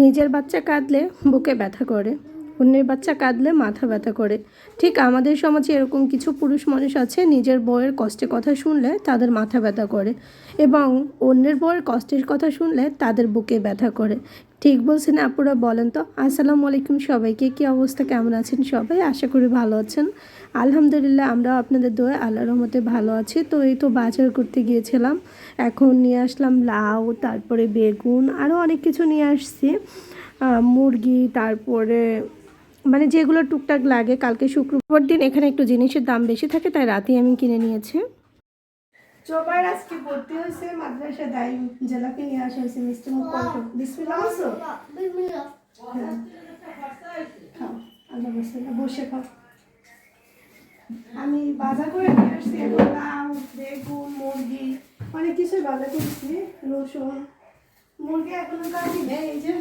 নিজের বাচ্চা কাঁদলে বুকে ব্যথা করে। অন্যের বাচ্চা কাঁদলে মাথা ব্যথা করে। ঠিক আমাদের সমাজে এরকম কিছু পুরুষ মানুষ আছে, নিজের বউয়ের কষ্টের কথা শুনলে তাদের মাথা ব্যথা করে এবং অন্যের বউয়ের কষ্টের কথা শুনলে তাদের বুকে ব্যথা করে। ঠিক বলছেন আপুরা, বলেন তো। আসসালামু আলাইকুম সবাইকে, কি অবস্থা, কেমন আছেন সবাই? আশা করি ভালো আছেন। আলহামদুলিল্লাহ আমরা আপনাদের দোয়া আল্লাহ রহমতে ভালো আছি। তো এই তো বাজার করতে গিয়েছিলাম। এখন নিয়ে আসলাম লাউ, তারপরে বেগুন আরও অনেক কিছু নিয়ে আসছি। মুরগি, তারপরে মানে যেগুলো টুকটাক লাগে, কালকে শুক্রবার দিন এখানে একটু জিনিসের দাম বেশি থাকে, তাই রাতেই আমি কিনে নিয়েছি। জোবার আজকে ভর্তি হয়েছে, মাদ্রাসা দায়ী জেলাকে নিয়ে আসা হয়েছে মিষ্টি মুখ বিসমিল্লাহ বলছো আল্লাহ বসে বসে খাও। আমি বাজার করে নিয়ে আসছি লাউ, বেগুন, মুরগি, অনেক কিছু বাজার করেছি, রসুন, মুরগি এখনও কাটি নেই, এই যে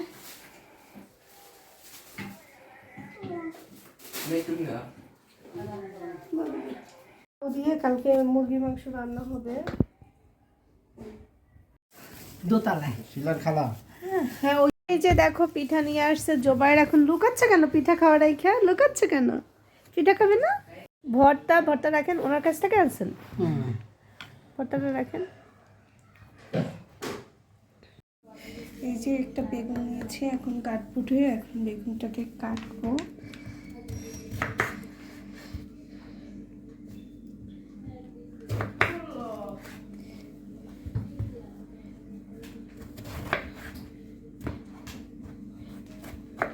দিয়ে কালকে মুরগি মাংস রান্না হবে। দোতলায়। শিলার খালা। হ্যাঁ ওই যে দেখো পিঠা নিয়ে আসছে জোবাইর এখন লুকাচ্ছে কেন? পিঠা খাওয়ার রাইখা লুকাচ্ছে কেন? পিঠা খাবে না? ভর্তা ভর্তা রাখেন ওনার কাছ থেকে আনছেন? হুম। ভর্তাটা রাখেন। এই যে একটা বেগুন নিয়েছি এখন কাটপুটে এখন বেগুনটাকে কাটবো।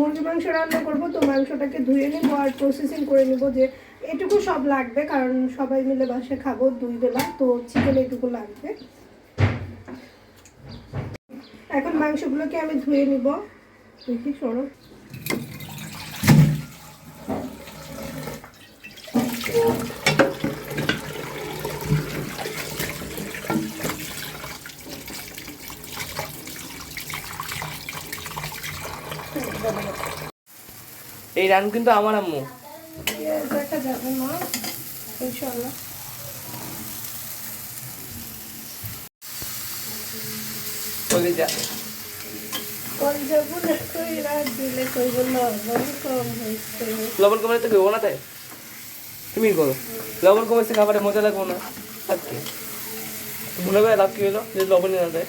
মুরগি মাংস রান্না করব, তো মাংসটাকে ধুয়ে নেব আর প্রসেসিং করে নেব যে এটুকু সব লাগবে, কারণ সবাই মিলে বাসে খাব দুই বেলা, তো চিকেন এটুকু লাগবে। এখন মাংসগুলোকে আমি ধুয়ে নিব। দেখি, সরো। এই রান কিন্তু আমার আম্মু। লবণ কম হয়েছে লবণ কমে তো কেউ না তাই? তুমি করো? লবণ কমেছে খাবারে মজা লাগবো না? আর কি মনে করে লাভ কি হলো? যদি লবণ না দেয়।